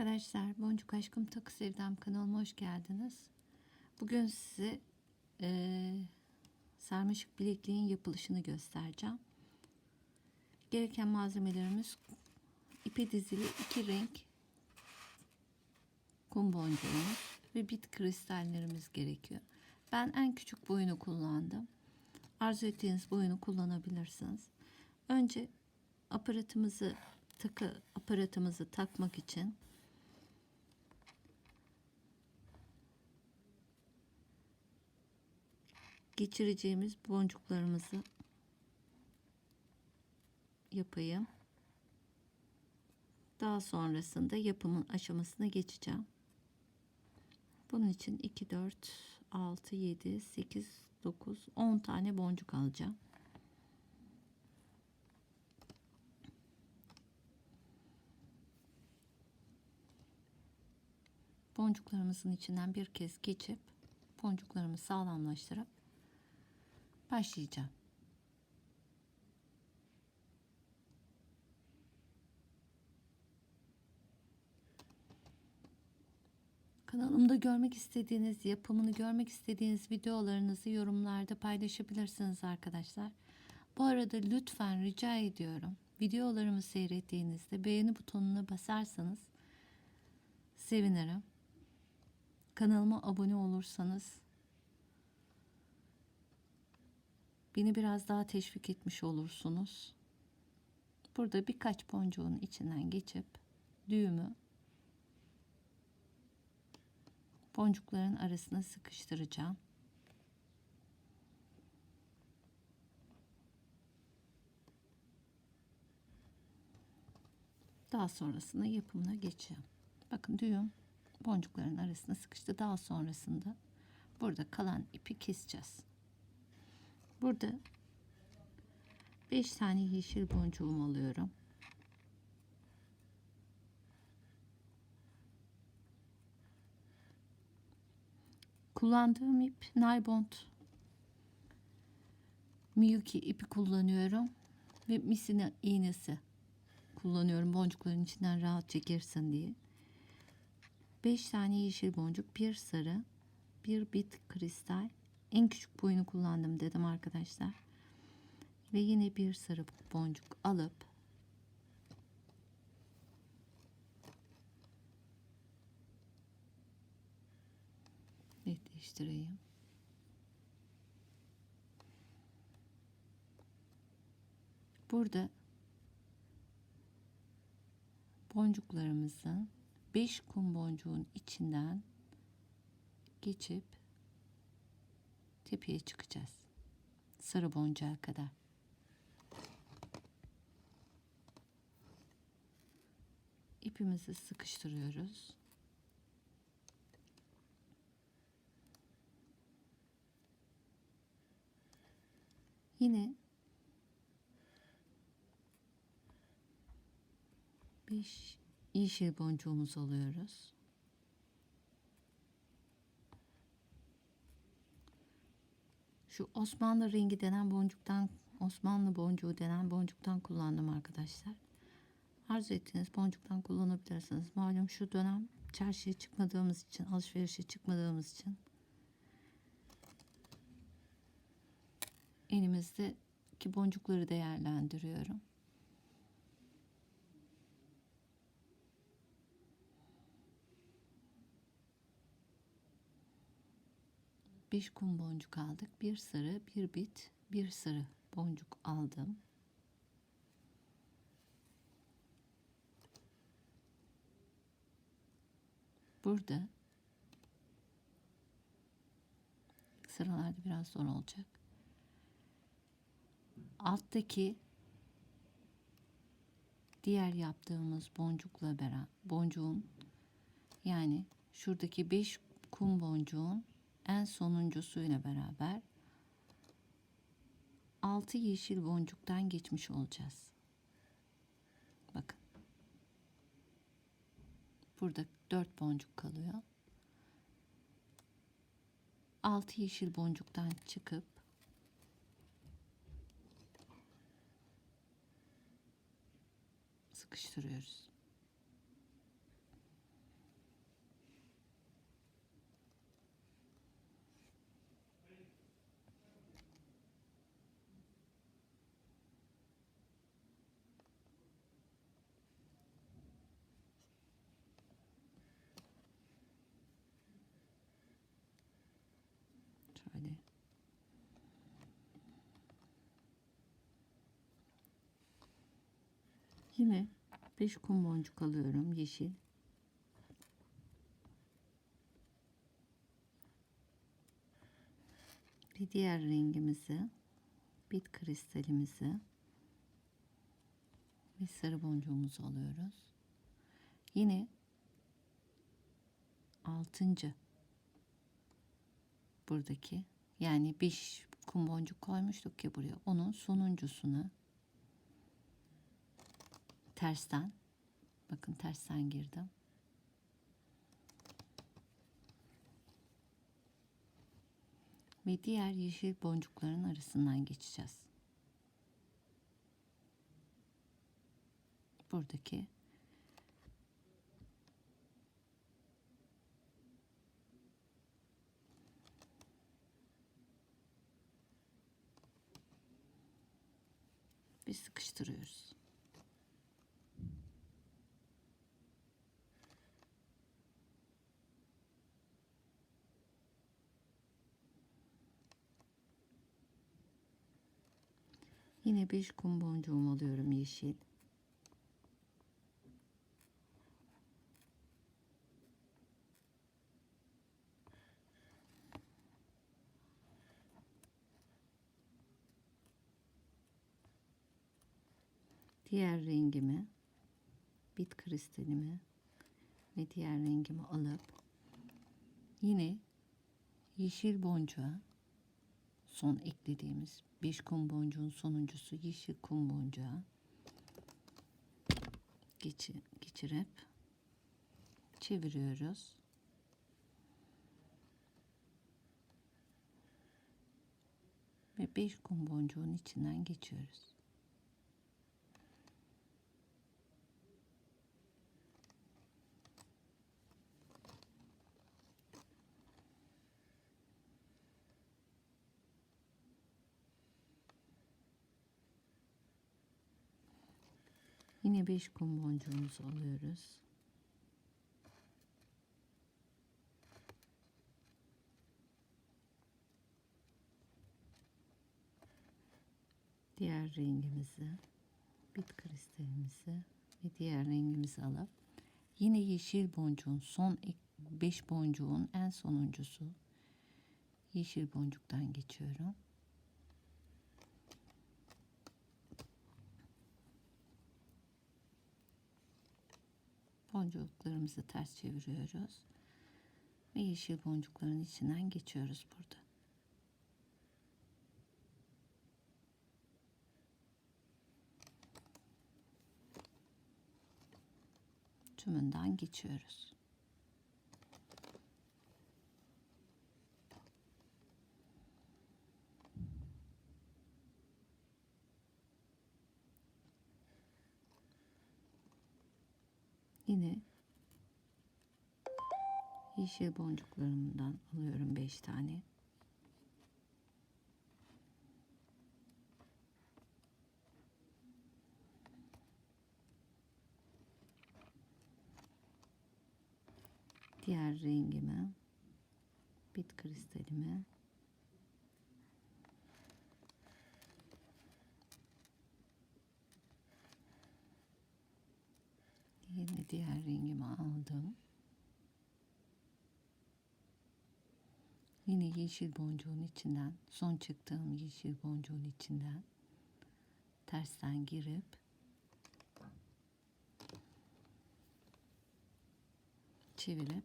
arkadaşlar. Boncuk Aşkım Takı Sevdam kanalıma hoş geldiniz. Bugün size eee sarmaşık bilekliğin yapılışını göstereceğim. Gereken malzemelerimiz ipe dizili iki renk kum boncuğumuz ve bit kristallerimiz gerekiyor. Ben en küçük boyunu kullandım. Arzu ettiğiniz boyunu kullanabilirsiniz. Önce aparatımızı takı aparatımızı takmak için geçireceğimiz boncuklarımızı yapayım. Daha sonrasında yapımın aşamasına geçeceğim. Bunun için 2 4 6 7 8 9 10 tane boncuk alacağım. boncuklarımızın içinden bir kez geçip boncuklarımı sağlamlaştırıp başlayacağım. Kanalımda görmek istediğiniz, yapımını görmek istediğiniz videolarınızı yorumlarda paylaşabilirsiniz arkadaşlar. Bu arada lütfen rica ediyorum. Videolarımı seyrettiğinizde beğeni butonuna basarsanız sevinirim. Kanalıma abone olursanız beni biraz daha teşvik etmiş olursunuz. Burada birkaç boncuğun içinden geçip düğümü boncukların arasına sıkıştıracağım. Daha sonrasında yapımına geçeceğim. Bakın düğüm boncukların arasına sıkıştı. Daha sonrasında burada kalan ipi keseceğiz. Burada 5 tane yeşil boncuğum alıyorum. Kullandığım ip Naybond Miyuki ipi kullanıyorum ve misina iğnesi kullanıyorum boncukların içinden rahat çekirsin diye. 5 tane yeşil boncuk, bir sarı, bir bit kristal. En küçük boyunu kullandım dedim arkadaşlar. Ve yine bir sarı boncuk alıp netleştireyim. Burada boncuklarımızın 5 kum boncuğun içinden geçip tepeye çıkacağız. Sarı boncuğa kadar. İpimizi sıkıştırıyoruz. Yine 5 yeşil boncuğumuzu alıyoruz. Şu Osmanlı rengi denen boncuktan, Osmanlı boncuğu denen boncuktan kullandım arkadaşlar. Arzu ettiğiniz boncuktan kullanabilirsiniz. Malum şu dönem çarşıya çıkmadığımız için, alışverişe çıkmadığımız için elimizdeki boncukları değerlendiriyorum. 5 kum boncuk aldık. Bir sarı, bir bit, bir sarı boncuk aldım. Burada sıralarda biraz zor olacak. Alttaki diğer yaptığımız boncukla beraber boncuğun yani şuradaki 5 kum boncuğun en sonuncusuyla beraber 6 yeşil boncuktan geçmiş olacağız. Bakın. Burada 4 boncuk kalıyor. 6 yeşil boncuktan çıkıp sıkıştırıyoruz. Şöyle. Yine 5 kum boncuk alıyorum yeşil. Bir diğer rengimizi bit kristalimizi ve sarı boncuğumuzu alıyoruz. Yine altıncı buradaki. Yani 5 kum boncuk koymuştuk ya buraya. Onun sonuncusunu tersten bakın tersten girdim. Ve diğer yeşil boncukların arasından geçeceğiz. Buradaki sıkıştırıyoruz. Yine 5 kum boncuğum alıyorum yeşil. Diğer rengimi bit kristalimi ve diğer rengimi alıp yine yeşil boncuğa son eklediğimiz 5 kum boncuğun sonuncusu yeşil kum boncuğa geçi, geçirip çeviriyoruz. Ve 5 kum boncuğun içinden geçiyoruz. Yine 5 kum boncuğumuzu alıyoruz. Diğer rengimizi, bit kristalimizi ve diğer rengimizi alıp yine yeşil boncuğun son 5 boncuğun en sonuncusu yeşil boncuktan geçiyorum. Boncuklarımızı ters çeviriyoruz ve yeşil boncukların içinden geçiyoruz burada. Tümünden geçiyoruz. Yine yeşil boncuklarımdan alıyorum 5 tane. Diğer rengimi, bit kristalimi Yine diğer rengimi aldım. Yine yeşil boncuğun içinden, son çıktığım yeşil boncuğun içinden tersten girip çevirip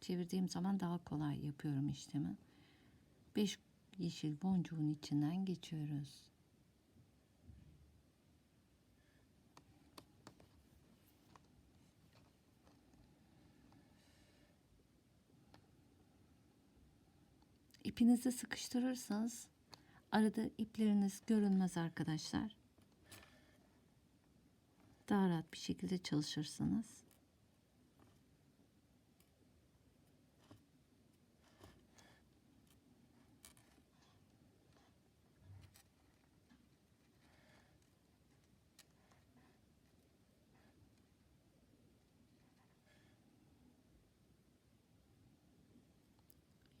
çevirdiğim zaman daha kolay yapıyorum işlemi. 5 yeşil boncuğun içinden geçiyoruz. İpinizi sıkıştırırsanız arada ipleriniz görünmez arkadaşlar. Daha rahat bir şekilde çalışırsınız.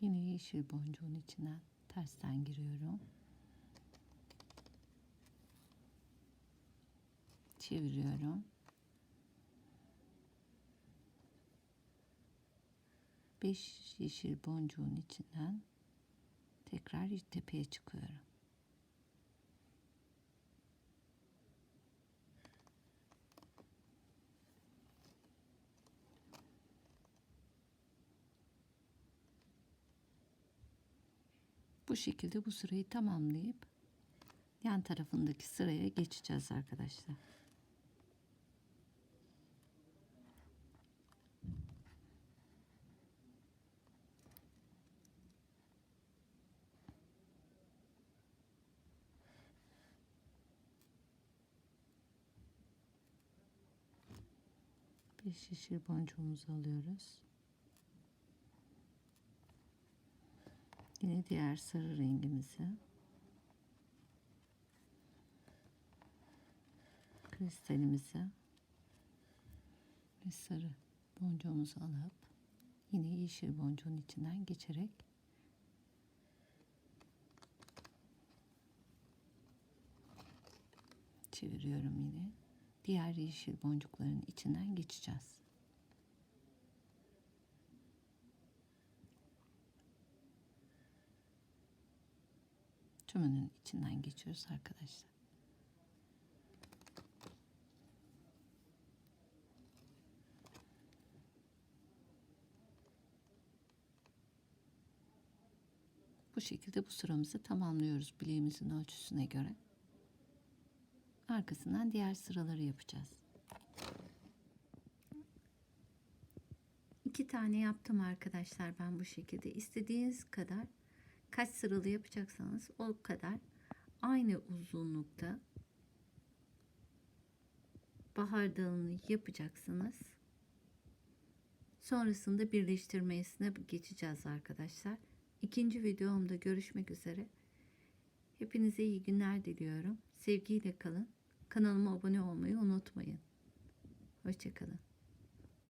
Yine yeşil boncuğun içinden tersten giriyorum. Çeviriyorum. Beş yeşil boncuğun içinden tekrar tepeye çıkıyorum. Bu şekilde bu sırayı tamamlayıp yan tarafındaki sıraya geçeceğiz arkadaşlar. Beş yeşil boncuğumuzu alıyoruz. Yine diğer sarı rengimizi kristalimizi ve sarı boncuğumuzu alıp yine yeşil boncuğun içinden geçerek çeviriyorum yine. Diğer yeşil boncukların içinden geçeceğiz. Tümünün içinden geçiyoruz arkadaşlar. Bu şekilde bu sıramızı tamamlıyoruz bileğimizin ölçüsüne göre. Arkasından diğer sıraları yapacağız. İki tane yaptım arkadaşlar ben bu şekilde. İstediğiniz kadar kaç sıralı yapacaksanız o kadar aynı uzunlukta bahar dalını yapacaksınız. Sonrasında birleştirmesine geçeceğiz arkadaşlar. İkinci videomda görüşmek üzere. Hepinize iyi günler diliyorum. Sevgiyle kalın. Kanalıma abone olmayı unutmayın. Hoşçakalın.